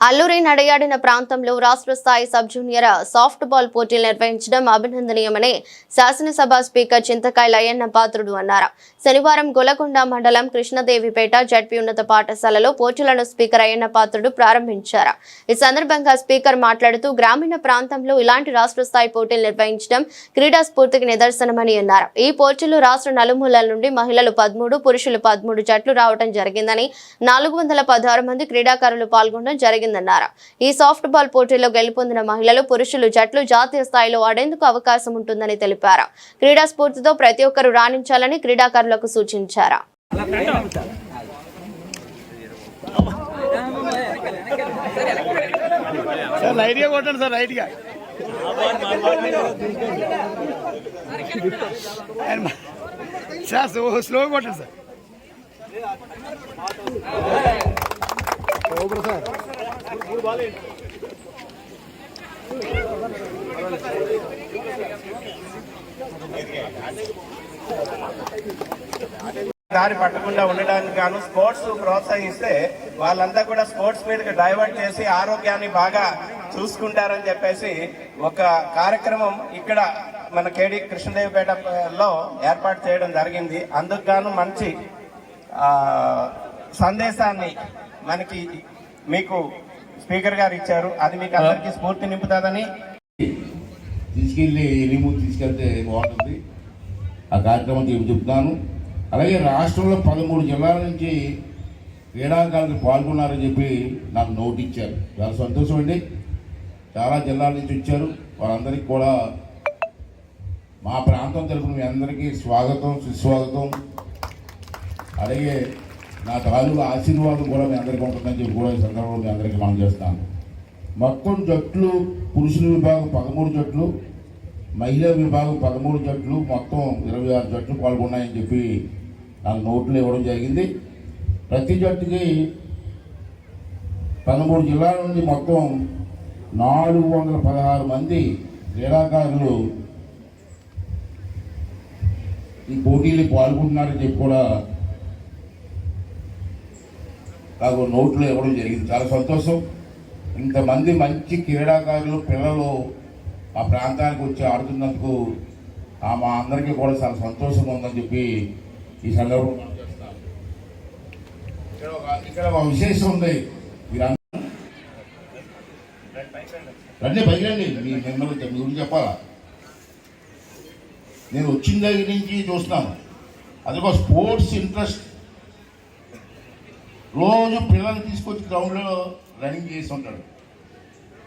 అల్లూరి నడయాడిన ప్రాంతంలో రాష్ట్ర స్థాయి సబ్ జూనియర్ సాఫ్ట్ బాల్ పోటీలు నిర్వహించడం అభినందనీయమని శాసనసభ స్పీకర్ చింతకాయల అయ్యన్న పాత్రుడు అన్నారు. శనివారం గొలకొండ మండలం కృష్ణదేవిపేట జడ్పీ ఉన్నత పాఠశాలలో పోటీలను స్పీకర్ అయ్యన్న పాత్రుడు ప్రారంభించారు. ఈ సందర్భంగా స్పీకర్ మాట్లాడుతూ గ్రామీణ ప్రాంతంలో ఇలాంటి రాష్ట్ర స్థాయి పోటీలు నిర్వహించడం క్రీడా స్ఫూర్తికి నిదర్శనమని అన్నారు. ఈ పోటీలు రాష్ట్ర నలుమూలల నుండి మహిళలు పదమూడు పురుషులు పదమూడు జట్లు రావడం జరిగిందని నాలుగు వందల పదహారు మంది క్రీడాకారులు పాల్గొనడం జరిగింది జరిగిందన్నారు. ఈ సాఫ్ట్ బాల్ పోటీలో గెలుపొందిన మహిళలు పురుషులు జట్లు జాతీయ స్థాయిలో ఆడేందుకు అవకాశం ఉంటుందని తెలిపారు. క్రీడా స్ఫూర్తితో ప్రతి ఒక్కరూ రాణించాలని క్రీడాకారులకు సూచించారు. సార్ లైట్గా కొట్టండి సార్ సార్ దారి పట్టకుండా ఉండడానికి గాను స్పోర్ట్స్ ప్రోత్సహిస్తే వాళ్ళంతా కూడా స్పోర్ట్స్ మీదకి డైవర్ట్ చేసి ఆరోగ్యాన్ని బాగా చూసుకుంటారని చెప్పేసి ఒక కార్యక్రమం ఇక్కడ మన కేడి కృష్ణదేవిపేటలో ఏర్పాటు చేయడం జరిగింది. అందుకు గాను మంచి సందేశాన్ని మనకి మీకు స్పీకర్ గారు ఇచ్చారు. అది మీకు అందరికీ స్ఫూర్తి నింపుతుందని. తీసుకెళ్ళి ఎనిమిది తీసుకెళ్తే బాగుంటుంది. ఆ కార్యక్రమం చెప్పి చెప్తాను. అలాగే రాష్ట్రంలో పదమూడు జిల్లాల నుంచి క్రీడాకారులు పాల్గొన్నారని చెప్పి నాకు నోట్ ఇచ్చారు. చాలా సంతోషం అండి. చాలా జిల్లాల నుంచి వచ్చారు. వాళ్ళందరికీ కూడా మా ప్రాంతం తరఫున మీ అందరికీ స్వాగతం సుస్వాగతం. అలాగే నా తాలూకు ఆశీర్వాదం కూడా మీ అందరికీ ఉంటుందని చెప్పి కూడా ఈ సందర్భంలో మీ అందరికీ మనం చేస్తాను. మొత్తం జట్లు పురుషుల విభాగం పదమూడు జట్లు మహిళా విభాగం పదమూడు జట్లు మొత్తం ఇరవై ఆరు జట్లు పాల్గొన్నాయని చెప్పి నాకు నోట్లు ఇవ్వడం జరిగింది. ప్రతి జట్టుకి పదమూడు జిల్లాల నుండి మొత్తం నాలుగు వందల పదహారు మంది క్రీడాకారులు ఈ పోటీలు పాల్గొంటున్నారని చెప్పి కూడా నాకు నోట్లు ఇవ్వడం జరిగింది. చాలా సంతోషం. ఇంతమంది మంచి క్రీడాకారులు పిల్లలు ఆ ప్రాంతానికి వచ్చి ఆడుతున్నందుకు మా అందరికీ కూడా చాలా సంతోషంగా ఉందని చెప్పి ఈ సందర్భంగా ఇక్కడ ఒక- ఇక్కడ ఒక విశేషం ఉంది. రండి పైకి రండి మీ మిమ్మల్ని మీ గురించి చెప్పాలా? నేను వచ్చిన దగ్గర నుంచి చూస్తున్నాను. అది ఒక స్పోర్ట్స్ ఇంట్రెస్ట్ రోజు పిల్లల్ని తీసుకొచ్చి గ్రౌండ్లో రన్నింగ్ చేసి ఉంటాడు.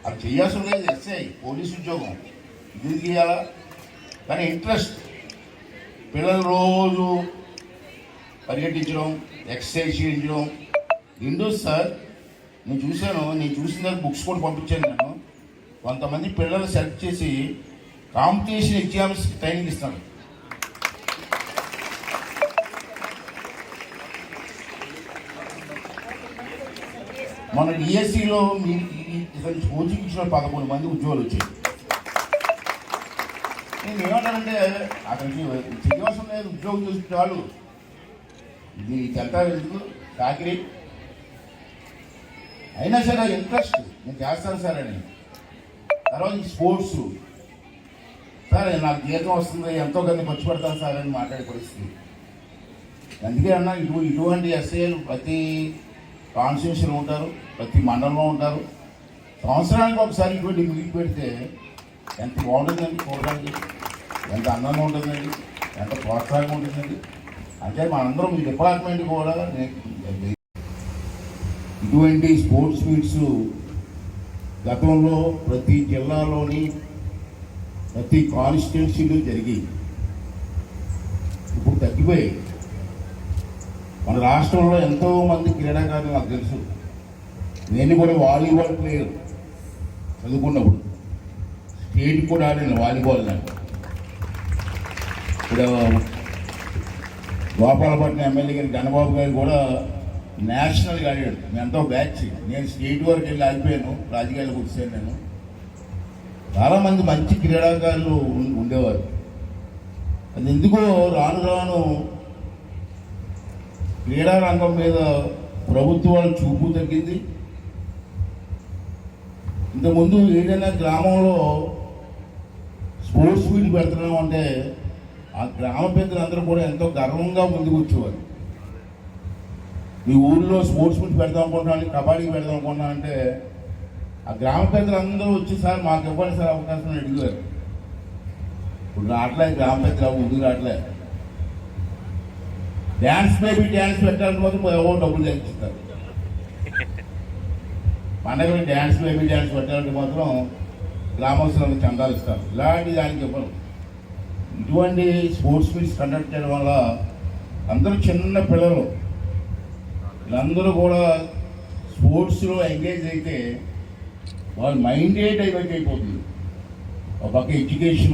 అది చేయాల్సిన లేదు ఎస్ఐ పోలీస్ ఉద్యోగం. ఇది చేయాలా? కానీ ఇంట్రెస్ట్ పిల్లలు రోజు పరిగెట్టించడం ఎక్సర్సైజ్ చేయించడం. రెండో సార్ నేను చూశాను నేను చూసిన దానికి బుక్స్ కూడా పంపించాను నేను. కొంతమంది పిల్లలు సెలెక్ట్ చేసి కాంపిటీషన్ ఎగ్జామ్స్ ట్రైనింగ్ ఇస్తాను మన డిఎస్సిలో మీ కోచింగ్ ఇచ్చిన పదమూడు మంది ఉద్యోగాలు వచ్చాయి నేను ఏమంటానంటే అతనికి చేయవలసిన లేదు ఉద్యోగం చేసిన వాళ్ళు. ఇది చెంతా ఎందుకు? కాకిరి అయినా సరే ఇంట్రెస్ట్. నేను చేస్తాను సార్ అని. తర్వాత స్పోర్ట్స్. సార్ నాకు జీతం వస్తుంది ఎంతో కొంత ఖర్చు పెడతాను సార్ అని మాట్లాడే పరిస్థితి. అందుకే అన్నా ఇటు ఇటువంటి ఎస్ఐలు ప్రతి కాన్స్టిట్యూషన్ ఉంటారు ప్రతి మండలంలో ఉంటారు. సంవత్సరానికి ఒకసారి ఇటువంటి మీట్ పెడితే ఎంత బాగుంటుందండి చూడడానికి ఎంత అందంగా ఉంటుందండి? ఎంత ప్రోత్సాహంగా ఉంటుందండి? అంటే మనందరం ఈ డిపార్ట్మెంట్ కూడా ఇటువంటి స్పోర్ట్స్ మీట్స్ గతంలో ప్రతి జిల్లాలోని ప్రతి కాన్స్టిట్యున్సీలో జరిగి ఇప్పుడు తగ్గిపోయాయి. మన రాష్ట్రంలో ఎంతో మంది క్రీడాకారులు నాకు తెలుసు. నేను కూడా వాలీబాల్ ప్లేయర్ చదువుకున్నప్పుడు. స్టేట్ కూడా ఆడాను వాలీబాల్ నాకు. ఇప్పుడు గోపాలపట్నం ఎమ్మెల్యే గారి గణబాబు గారు కూడా నేషనల్గా ఆడాడు. ఎంతో బ్యాచ్. నేను స్టేట్ వరకు వెళ్ళి ఆగిపోయాను. రాజకీయాలకు వచ్చాను నేను. చాలామంది మంచి క్రీడాకారులు ఉండేవారు. అది ఎందుకో రాను రాను క్రీడారంగం మీద ప్రభుత్వాల చూపు తగ్గింది. ఇంతకుముందు ఏదైనా గ్రామంలో స్పోర్ట్స్ మీట్ పెడుతున్నాం అంటే ఆ గ్రామ పెద్దలందరూ కూడా ఎంతో గర్వంగా ముందుకు వచ్చేవారు. మీ ఊళ్ళో స్పోర్ట్స్ మీట్ పెడదాం అనుకుంటున్నాను కబడ్డీ పెడదాం అనుకుంటున్నాను అంటే ఆ గ్రామ పెద్దలందరూ వచ్చి సార్ మాకు ఇవ్వండి సార్ అవకాశం అడిగారు ఇప్పుడు రావట్లేదు గ్రామ పెద్దలు ముందుకు రావట్లేదు డ్యాన్స్ బేబీ డ్యాన్స్ పెట్టడానికి మాత్రం ఎవరో డబ్బులు తెచ్చిస్తారు పండగలు డ్యాన్స్ బేబీ డ్యాన్స్ పెట్టాలంటే మాత్రం గ్రామస్తులకు చందాలు ఇస్తారు. ఇలాంటి దానికి ఇవ్వరు. ఇటువంటి స్పోర్ట్స్ మీట్స్ కండక్ట్ చేయడం వల్ల అందరూ చిన్న పిల్లలు వీళ్ళందరూ కూడా స్పోర్ట్స్లో ఎంగేజ్ అయితే వాళ్ళ మైండే డైవర్ట్ అయిపోతుంది. ఒక పక్క ఎడ్యుకేషన్